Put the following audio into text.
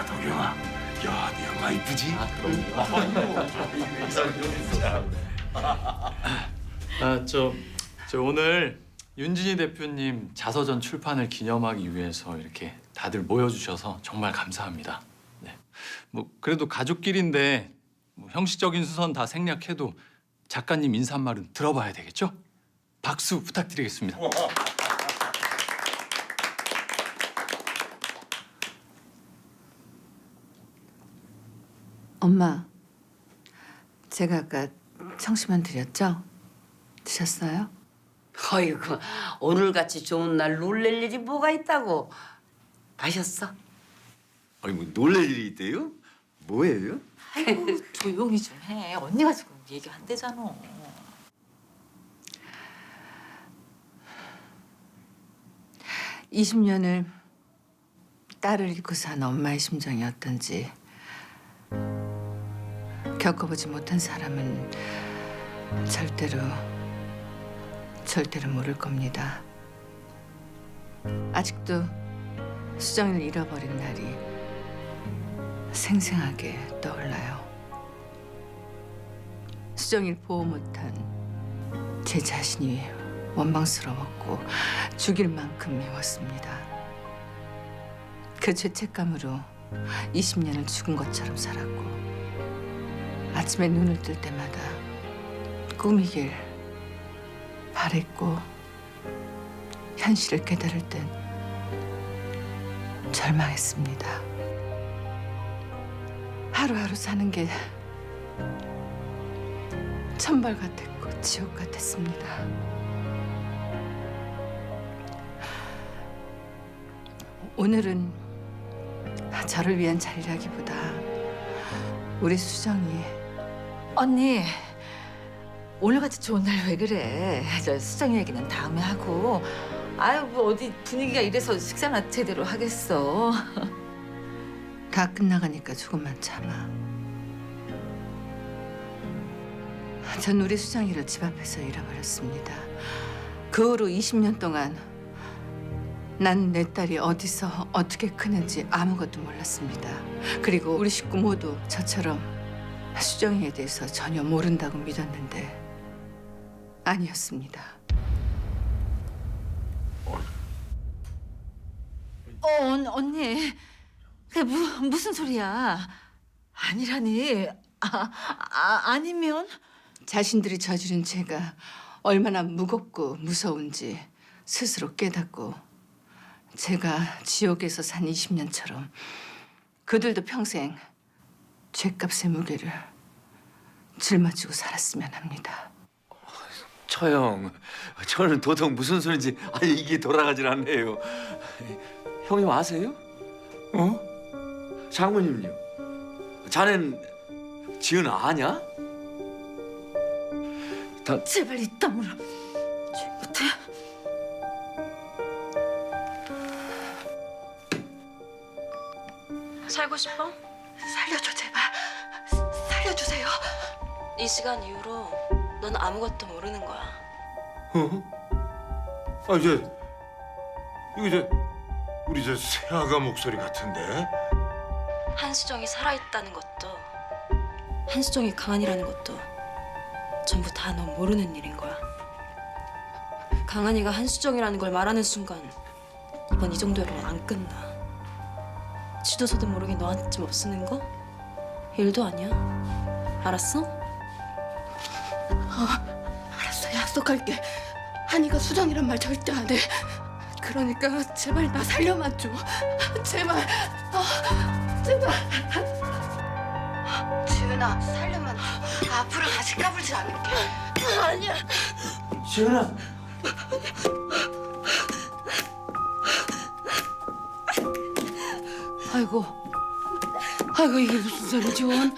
야 도경아, 야, 네 엄마 이쁘지? 아, 저, 저 오늘 윤진희 대표님 자서전 출판을 기념하기 위해서 이렇게 다들 모여주셔서 정말 감사합니다. 네. 뭐 그래도 가족끼리인데 뭐 형식적인 수선 다 생략해도 작가님 인사 한 말은 들어봐야 되겠죠? 박수 부탁드리겠습니다. 엄마, 제가 아까 청심환 드렸죠? 드셨어요? 어이구 오늘같이 좋은 날 놀랄 일이 뭐가 있다고 마셨어? 아니 뭐 놀랄 일이 있대요? 뭐예요? 아이고 조용히 좀 해. 언니가 지금 얘기한대잖아. 이십 년을 딸을 잃고 산 엄마의 심정이 어떤지 겪어보지 못한 사람은 절대로 절대로 모를 겁니다. 아직도 수정이를 잃어버린 날이 생생하게 떠올라요. 수정이를 보호 못한 제 자신이 원망스러웠고 죽일 만큼 미웠습니다. 그 죄책감으로 20년을 죽은 것처럼 살았고 아침에 눈을 뜰 때마다 꿈이길 바랬고 현실을 깨달을 땐 절망했습니다. 하루하루 사는 게 천벌 같았고 지옥 같았습니다. 오늘은 저를 위한 자리라기보다 우리 수정이 언니 오늘같이 좋은 날 왜 그래? 저 수정이 얘기는 다음에 하고. 아유 뭐 어디 분위기가 이래서 식사나 제대로 하겠어. 다 끝나가니까 조금만 참아. 전 우리 수정이를 집 앞에서 잃어버렸습니다. 그 후로 20년 동안 난 내 딸이 어디서 어떻게 크는지 아무것도 몰랐습니다. 그리고 우리 식구 모두 저처럼 수정이에 대해서 전혀 모른다고 믿었는데 아니었습니다. 어 언, 언니 그게 무, 무슨 소리야? 아니라니. 아, 아 아니면 자신들이 저지른 죄가 얼마나 무겁고 무서운지 스스로 깨닫고 제가 지옥에서 산 20년처럼 그들도 평생 죄값의 무게를 짊어지고 살았으면 합니다. 처형, 저는 도통 무슨 소리인지 아니 이게 돌아가질 않네요. 형님 아세요? 어? 장모님요? 자넨 지은 아냐? 다 제발 이 땅으로 못해. 살고 싶어? 살려줘 살려주세요. 이 시간 이후로 넌 아무것도 모르는 거야. 어? 아 이제 이거 이제 우리 저 새아가 목소리 같은데? 한수정이 살아있다는 것도 한수정이 강한이라는 것도 전부 다 넌 모르는 일인 거야. 강한이가 한수정이라는 걸 말하는 순간 이번 이 정도로는 안 끝나. 지도서도 모르게 너한테 좀 없쓰는 거 일도 아니야. 알았어? 알았어 약속할게. 한이가 수정이란 말 절대 안 해. 그러니까 제발 나 살려만 줘. 제발. 아, 제발. 지은아 살려만 줘. 앞으로 다시 까불지 않을게. 아니야. 지은아. 아이고. 아이고 이게 무슨 소리지 원